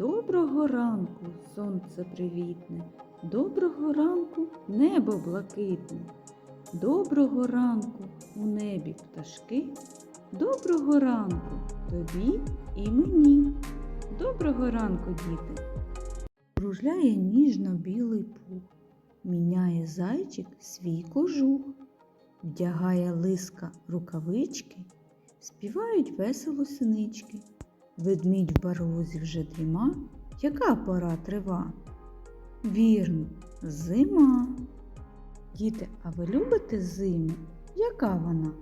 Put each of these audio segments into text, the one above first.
Доброго ранку, сонце привітне, доброго ранку, небо блакитне, доброго ранку у небі пташки, доброго ранку тобі і мені. Доброго ранку, діти. Кружляє ніжно білий пух, міняє зайчик свій кожух, вдягає лиска рукавички, співають весело синички. Ведмідь в барлозі вже дріма, яка пора трива? Вірно, зима. Діти, а ви любите зиму? Яка вона?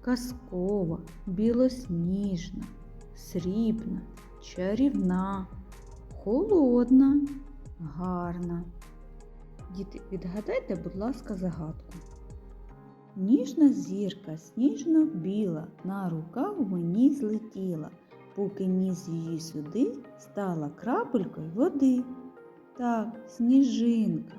Казкова, білосніжна, срібна, чарівна, холодна, гарна. Діти, відгадайте, будь ласка, загадку. Ніжна зірка, сніжно біла, на рукав мені злетіла, поки ніс її сюди, стала крапелькою води. Так, сніжинка.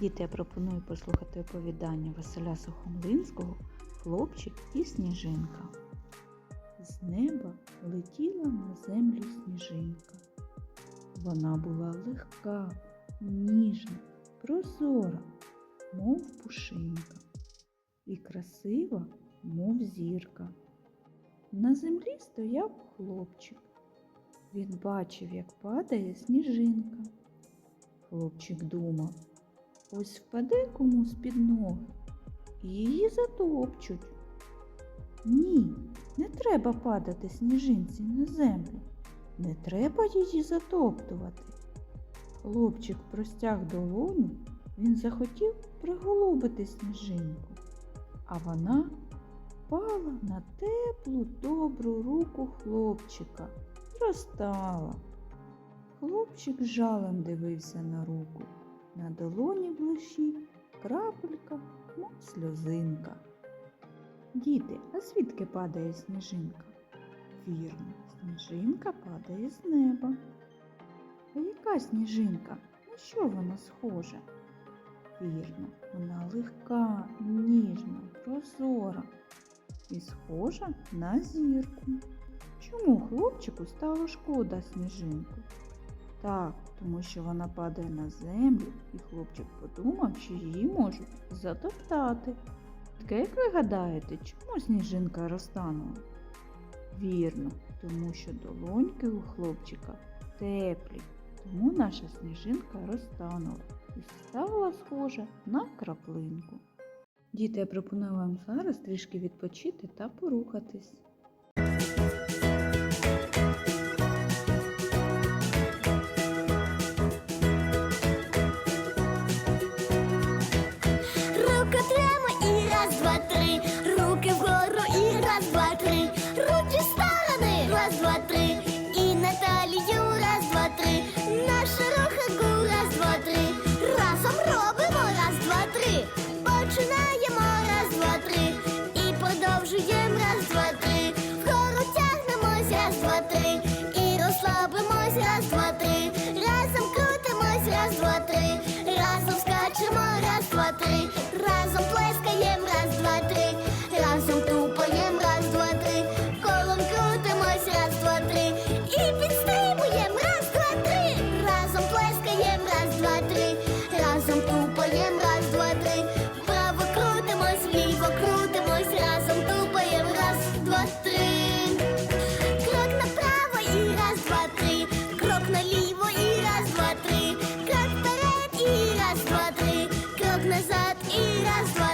Діти, я пропоную послухати оповідання Василя Сухомлинського Хлопчик і сніжинка. З неба летіла на землю сніжинка. Вона була легка, ніжна, прозора, мов пушинка і красива, мов зірка. На землі стояв хлопчик. Він бачив, як падає сніжинка. Хлопчик думав, ось впаде комусь під ноги, і її затопчуть. Ні, не треба падати сніжинці на землю, не треба її затоптувати. Хлопчик простяг долоню, він захотів приголубити сніжинку а вона впала на теплу добру руку хлопчика розтала. Хлопчик жалем дивився на руку. На долоні блищить крапелька, мов сльозинка. Діти, а звідки падає сніжинка? Вірно, сніжинка падає з неба. А яка сніжинка? На що вона схожа? Вірно, вона легка, ніжна, прозора і схожа на зірку. Чому хлопчику стало шкода сніжинку? Так, тому що вона падає на землю, і хлопчик подумав, що її можуть затоптати. Таке, як ви гадаєте, чому сніжинка розтанула? Вірно, тому що долоньки у хлопчика теплі, тому наша сніжинка розтанула і стала схожа на краплинку. Діти, я пропоную вам зараз трішки відпочити та порухатись. Раз, два, три. Назад і раз,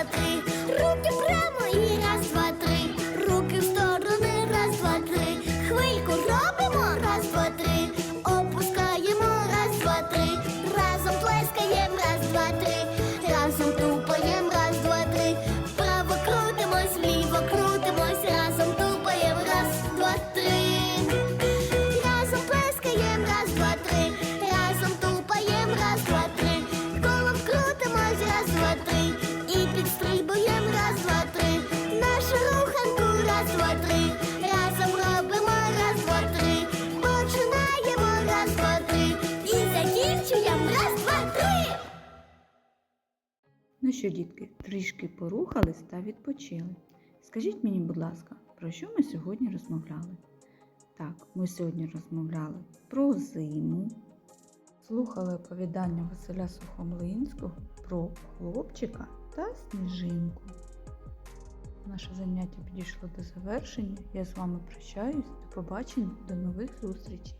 Ну що, дітки, трішки порухались та відпочили. Скажіть мені, будь ласка, про що ми сьогодні розмовляли? Так, ми сьогодні розмовляли про зиму, слухали оповідання Василя Сухомлинського про хлопчика та сніжинку. Наше заняття підійшло до завершення. Я з вами прощаюсь. До побачення, до нових зустрічей.